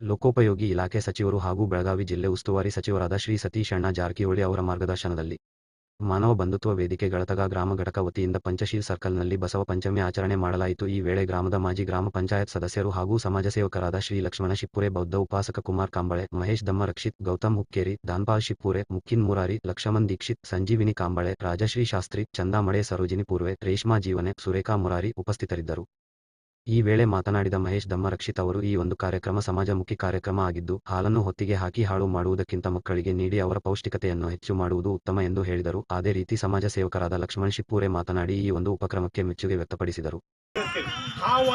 ಲೋಕೋಪಯೋಗಿ ಇಲಾಖೆ ಸಚಿವರು ಹಾಗೂ ಬೆಳಗಾವಿ ಜಿಲ್ಲೆ ಉಸ್ತುವಾರಿ ಸಚಿವರಾದ ಶ್ರೀ ಸತೀಶ್ ಅಣ್ಣ ಜಾರಕಿಹೊಳಿ ಅವರ ಮಾರ್ಗದರ್ಶನದಲ್ಲಿ ಮಾನವ ಬಂಧುತ್ವ ವೇದಿಕೆ ಗಳತಗ ಗ್ರಾಮ ಘಟಕ ವತಿಯಿಂದ ಪಂಚಶೀಲ್ ಸರ್ಕಲ್ನಲ್ಲಿ ಬಸವ ಪಂಚಮಿ ಆಚರಣೆ ಮಾಡಲಾಯಿತು. ಈ ವೇಳೆ ಗ್ರಾಮದ ಮಾಜಿ ಗ್ರಾಮ ಪಂಚಾಯತ್ ಸದಸ್ಯರು ಹಾಗೂ ಸಮಾಜ ಸೇವಕರಾದ ಶ್ರೀ ಲಕ್ಷ್ಮಣ ಶಿಪ್ಪುರೆ, ಬೌದ್ಧ ಉಪಾಸಕ ಕುಮಾರ್ ಕಾಂಬಳೆ, ಮಹೇಶ್ ದಮ್ಮ ರಕ್ಷಿತ್ ಗೌತಮ್ ಹುಕ್ಕೇರಿ, ದಾನ್ಪಾಲ್ ಶಿಪ್ಪುರೆ, ಮುಖಿನ್ ಮುರಾರಿ, ಲಕ್ಷ್ಮಣ್ ದೀಕ್ಷಿತ್, ಸಂಜೀವಿನಿ ಕಾಂಬಳೆ, ರಾಜಶ್ರೀ ಶಾಸ್ತ್ರಿ ಚಂದಾಮಳೆ ಸರೋಜಿನಿ ಪೂರ್ವೆ, ರೇಷ್ಮಾ ಜೀವನೆ, ಸುರೇಖಾ ಮುರಾರಿ ಉಪಸ್ಥಿತರಿದ್ದರು. ಈ ವೇಳೆ ಮಾತನಾಡಿದ ಮಹೇಶ್ ದಮ್ಮ ರಕ್ಷಿತ್ ಅವರು ಈ ಒಂದು ಕಾರ್ಯಕ್ರಮ ಸಮಾಜಮುಖಿ ಕಾರ್ಯಕ್ರಮ ಆಗಿದ್ದು ಹಾಲನ್ನು ಹೊತ್ತಿಗೆ ಹಾಕಿ ಹಾಳು ಮಾಡುವುದಕ್ಕಿಂತ ಮಕ್ಕಳಿಗೆ ನೀಡಿ ಅವರ ಪೌಷ್ಟಿಕತೆಯನ್ನು ಹೆಚ್ಚು ಮಾಡುವುದು ಉತ್ತಮ ಎಂದು ಹೇಳಿದರು. ಅದೇ ರೀತಿ ಸಮಾಜ ಸೇವಕರಾದ ಲಕ್ಷ್ಮಣ್ ಶಿಪ್ಪೂರೆ ಮಾತನಾಡಿ ಈ ಒಂದು ಉಪಕ್ರಮಕ್ಕೆ ಮೆಚ್ಚುಗೆ ವ್ಯಕ್ತಪಡಿಸಿದರು. ಹಾವು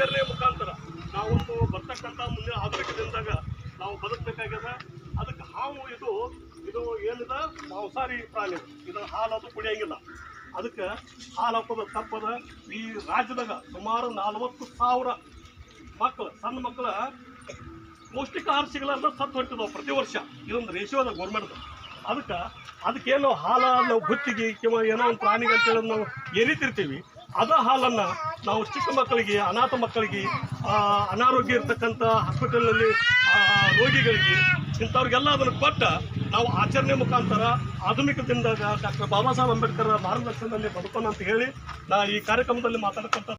ಒಂದು ಆಚರಣೆಯ ಮುಖಾಂತರ ನಾವೊಂದು ಬರ್ತಕ್ಕಂಥ ಮುಂದಿನ ಆಧುನಿಕ ದಿನದಾಗ ನಾವು ಬದುಕಬೇಕಾಗ್ಯದ. ಅದಕ್ಕೆ ಹಾವು ಇದು ಇದು ಏನಿದೆ? ಮಾಂಸಾಹಾರಿ ಪ್ರಾಣಿ. ಇದರ ಹಾಲು ಅದು ಕುಡಿಯಂಗಿಲ್ಲ. ಅದಕ್ಕೆ ಹಾಲು ಹಾಕೋದ ತಪ್ಪದ. ಈ ರಾಜ್ಯದಾಗ ಸುಮಾರು ನಲವತ್ತು ಸಾವಿರ ಮಕ್ಕಳು ಸಣ್ಣ ಮಕ್ಕಳ ಪೌಷ್ಟಿಕ ಸಿಗಲಾರ್ದ ಸತ್ತು ಹೊಂಟಿದಾವೆ ಪ್ರತಿ ವರ್ಷ. ಇದೊಂದು ರೇಷಿಯೋ ಅದ ಗೌರ್ಮೆಂಟ್ದು ಅದಕ್ಕೆ ಅದಕ್ಕೇನು ಹಾಲು, ನಾವು ಗುತ್ತಿಗೆ ಏನೋ ಒಂದು ಪ್ರಾಣಿಗೆ ಅಂತೇಳಿ ನಾವು ಎರಿತಿರ್ತೀವಿ ಅದ ಹಾಲನ್ನು ನಾವು ಚಿಕ್ಕ ಮಕ್ಕಳಿಗೆ, ಅನಾಥ ಮಕ್ಕಳಿಗೆ ಅನಾರೋಗ್ಯ ಇರತಕ್ಕಂಥ ಹಾಸ್ಪಿಟಲ್ನಲ್ಲಿ ರೋಗಿಗಳಿಗೆ ಇಂಥವ್ರಿಗೆಲ್ಲ ಅದನ್ನು ಕೊಟ್ಟ ನಾವು ಆಚರಣೆ ಮುಖಾಂತರ ಆಧುನಿಕ ಡಾಕ್ಟರ್ ಬಾಬಾ ಸಾಹೇಬ್ ಅಂಬೇಡ್ಕರ್ ಮಾರ್ಗದರ್ಶನದಲ್ಲಿ ಬದುಕೋಣ ಅಂತ ಹೇಳಿ ನಾ ಈ ಕಾರ್ಯಕ್ರಮದಲ್ಲಿ ಮಾತಾಡ್ತಕ್ಕಂಥ